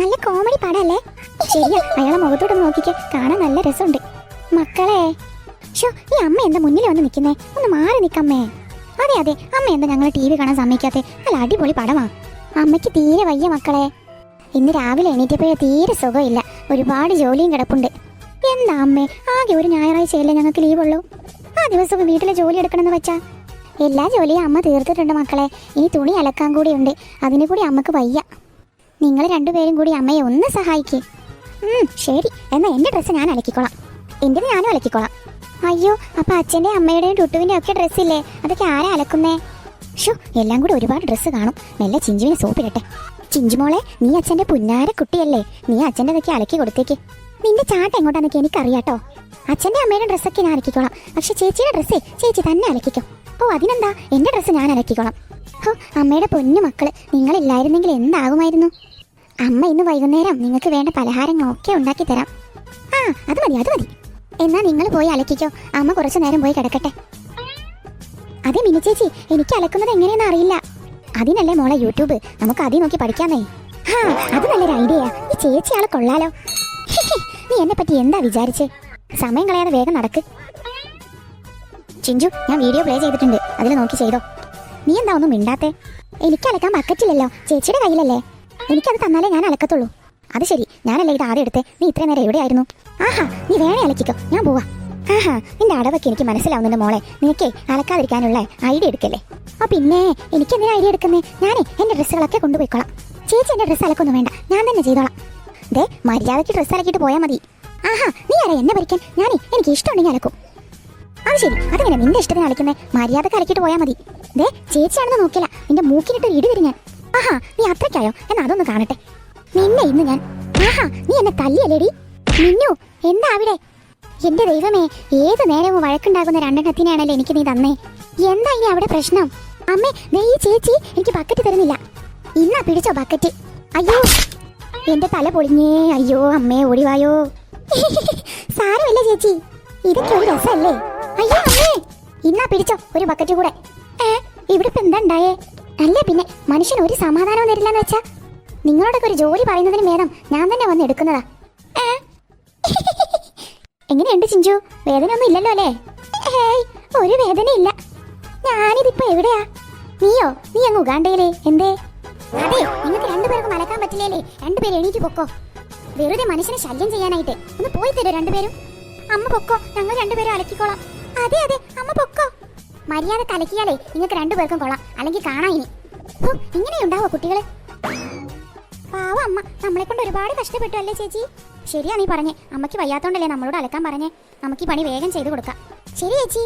നല്ല കോമഡി പാടല്ലേ? ശരിയാ അയാളെ മുഖത്തോട്ട് നോക്കിക്കേ. കാണാൻ നല്ല രസമുണ്ട്. മക്കളെ ഷോ ഈ അമ്മ എന്താ മുന്നിൽ വന്ന് നിൽക്കുന്നേ? ഒന്ന് മാറി നിൽക്കമ്മേ. അതെ അതെ അമ്മ എന്താ ഞങ്ങൾ ടി വി കാണാൻ സമ്മതിക്കാത്തേ? നല്ല അടിപൊളി പടമാ. അമ്മയ്ക്ക് തീരെ വയ്യ മക്കളെ. ഇന്ന് രാവിലെ എണീറ്റപ്പോഴേ തീരെ സുഖമില്ല. ഒരുപാട് ജോലിയും കിടപ്പുണ്ട്. എന്താ അമ്മേ ആകെ ഒരു ഞായറാഴ്ചയല്ലേ ഞങ്ങൾക്ക് ലീവുള്ളൂ ആ ദിവസം വീട്ടിലെ ജോലി എടുക്കണമെന്ന് വെച്ചാ? എല്ലാ ജോലിയും അമ്മ തീർത്തിട്ടുണ്ട് മക്കളെ. ഇനി തുണി അലക്കാൻ കൂടിയുണ്ട്. അതിനു കൂടി അമ്മയ്ക്ക് വയ്യ. നിങ്ങൾ രണ്ടുപേരും കൂടി അമ്മയെ ഒന്ന് സഹായിക്കേ. ശരി. എന്നാ എന്റെ ഡ്രസ്സ് ഞാൻ അലക്കിക്കോളാം. എന്റെ ഞാനും അലക്കിക്കോളാം. അയ്യോ അപ്പൊ അച്ഛന്റെ അമ്മയുടെയും ടുട്ടുവിന്റെ ഒക്കെ ഡ്രസ്സില്ലേ അതൊക്കെ ആരാ അലക്കുന്നേ? ഷോ എല്ലാം കൂടി ഒരുപാട് ഡ്രസ്സ് കാണും. മെല്ലെ ചിഞ്ചുവിനെ സോപ്പിടട്ടെ. ചിഞ്ചുമോളെ നീ അച്ഛന്റെ പുന്നാര കുട്ടിയല്ലേ? നീ അച്ഛന്റെതൊക്കെ അലക്കി കൊടുത്തേക്ക്. നിന്റെ ചാട്ട എങ്ങോട്ടാന്നൊക്കെ എനിക്കറിയാട്ടോ. അച്ഛന്റെ അമ്മയുടെ ഡ്രസ്സൊക്കെ ഞാൻ അലക്കിക്കോളാം. പക്ഷെ ചേച്ചിയുടെ ഡ്രസ്സേ ചേച്ചി തന്നെ അലക്കിക്കോ. ഓ അതിനെന്താ? എന്റെ ഡ്രസ്സ് ഞാൻ അലക്കിക്കോളാം. ഹോ അമ്മയുടെ പൊന്നു മക്കൾ നിങ്ങളില്ലായിരുന്നെങ്കിൽ എന്താകുമായിരുന്നു? അമ്മ ഇന്ന് വൈകുന്നേരം നിങ്ങൾക്ക് വേണ്ട പലഹാരങ്ങളൊക്കെ ഉണ്ടാക്കി തരാം. ആ അത് മതി അത് മതി. എന്നാ നിങ്ങൾ പോയി അലക്കിക്കോ. അമ്മ കുറച്ചു നേരം പോയി കിടക്കട്ടെ. അതെ മിനി ചേച്ചി എനിക്ക് അലക്കുന്നത് എങ്ങനെയെന്ന് അറിയില്ല. അതിനല്ലേ മോളെ യൂട്യൂബ്? നമുക്ക് അതി നോക്കി പഠിക്കാന്നേ. ഹാ അത് നല്ലൊരു ഐഡിയ ഈ ചേച്ചി ആളെ കൊള്ളാലോ. നീ എന്നെ പറ്റി എന്താ വിചാരിച്ചേ? സമയം കളയാതെ വേഗം നടക്ക്. ചിഞ്ചു ഞാൻ വീഡിയോ പ്ലേ ചെയ്തിട്ടുണ്ട്. അതിൽ നോക്കി ചെയ്തോ. നീ എന്താ ഒന്നും മിണ്ടാത്തേ? എനിക്ക് അലക്കാൻ ബക്കറ്റില്ലല്ലോ. ചേച്ചിയുടെ കയ്യിലല്ലേ? എനിക്കത് തന്നാലേ ഞാൻ അലക്കത്തുള്ളൂ. അത് ശരി ഞാനല്ലേ ഇത് ആദ്യം എടുത്തേ. നീ ഇത്രയും നേരം എവിടെയായിരുന്നു? ആഹാ നീ വേണേ അലക്കിക്കോ. ഞാൻ പോവാ. ആഹാ നിന്റെ അടവൊക്കെ എനിക്ക് മനസ്സിലാവുന്നുണ്ട് മോളെ. നിനക്കേ അലക്കാതിരിക്കാനുള്ള ഐഡിയ എടുക്കല്ലേ? ആ പിന്നെ എനിക്ക് എന്തിനാ ഐഡിയ എടുക്കുന്നേ? ഞാനേ എന്റെ ഡ്രസ്സുകളൊക്കെ കൊണ്ടുപോയിക്കോളാം. ചേച്ചി എന്റെ ഡ്രസ്സ് അലക്കൊന്നും വേണ്ട. ഞാൻ തന്നെ ചെയ്തോളാം. ദേ മര്യാദയ്ക്ക് ഡ്രസ്സ് അലക്കിയിട്ട് പോയാൽ മതി. ആഹാ നീ ആരാ എന്നെ ഭരിക്കാൻ? ഞാനേ എനിക്ക് ഇഷ്ടമുണ്ടെങ്കിൽ അലക്കും. അത് ശരി അതെങ്ങനെ നിന്റെ ഇഷ്ടത്തിന് അലക്കുന്നേ? മര്യാദയ്ക്ക് അലക്കിയിട്ട് പോയാൽ മതി. ദേ ചേച്ചിയാണെന്ന് നോക്കില്ല നിന്റെ മൂക്കിനിട്ട് ഇടി വരും ഞാൻ. ആഹാ നീ അത്രയ്ക്കായോ? എന്നാ അതൊന്ന് കാണട്ടെ. നിന്നെ ഇന്ന് ഞാൻ ആഹാ നീ എന്നെ തല്ലിയല്ലേടി? നിന്നു എന്താ അവിടെ? എന്റെ ദൈവമേ ഏത് നേരവും വഴക്കുണ്ടാകുന്ന രണ്ടെണ്ണത്തിനാണല്ലോ എനിക്ക് നീ തന്നേ. എന്താ ഇനി അവിടെ പ്രശ്നം? അമ്മേ ദേ ഈ ചേച്ചി എനിക്ക് ബക്കറ്റ് തരുന്നില്ല. ഇന്നാ പിടിച്ചോ ബക്കറ്റ്. അയ്യോ എന്റെ തല പൊളിഞ്ഞേ. അയ്യോ അമ്മേ ഓടിവായോ. സാരമില്ല ചേച്ചി. ഇതൊക്കെ ഒരു രസമല്ലേ അയ്യോ അമ്മേ ഇന്നാ പിടിച്ചോ ഒരു ബക്കറ്റ് കൂടെ. ഏ ഇവിടെ ഇപ്പൊ എന്താ ഉണ്ടായേ? അല്ല പിന്നെ മനുഷ്യൻ ഒരു സമാധാനവും തരില്ലെന്ന് വെച്ചാ? നിങ്ങളോടൊക്കെ ഒരു ജോലി പറയുന്നതിന് ഭേദം ഞാൻ തന്നെ വന്ന് എടുക്കുന്നതാ? എങ്ങനെയുണ്ട് ചിഞ്ചു? വേദന ഒന്നും ഇല്ലല്ലോ അല്ലേ? ഒരു വേദന ഇല്ല ഞാനിതിപ്പോ എവിടെയാ? നീയോ? നീ അങ്ങ് ഉഗാണ്ടയിലേ. എന്തേ? അതെ നിങ്ങൾക്ക് രണ്ടുപേർക്കും അലക്കാൻ പറ്റില്ലേ രണ്ടുപേരും എണീറ്റ് പൊക്കോ. വെറുതെ മനുഷ്യനെ ശല്യം ചെയ്യാനായിട്ട്. ഒന്ന് പോയി തരോ രണ്ടുപേരും. അമ്മ പൊക്കോ ഞങ്ങൾ രണ്ടുപേരും അലക്കിക്കോളാം. അതെ അതെ അമ്മ പൊക്കോ. മര്യാദ കലക്കിയാലേ നിങ്ങൾക്ക് രണ്ടുപേർക്കും കൊള്ളാം. അല്ലെങ്കിൽ കാണാം ഇനി. ഇങ്ങനെയുണ്ടാവോ കുട്ടികൾ? പാവ അമ്മ. നമ്മളെ കൊണ്ട് ഒരുപാട് കഷ്ടപ്പെട്ടു അല്ലേ ചേച്ചി? ശരിയാ നീ പറഞ്ഞേ. അമ്മയ്ക്ക് വയ്യാത്തോണ്ടല്ലേ നമ്മളോട് അലക്കാൻ പറഞ്ഞേ. നമുക്ക് ഈ പണി വേഗം ചെയ്തു കൊടുക്കാം. ശരി ചേച്ചി.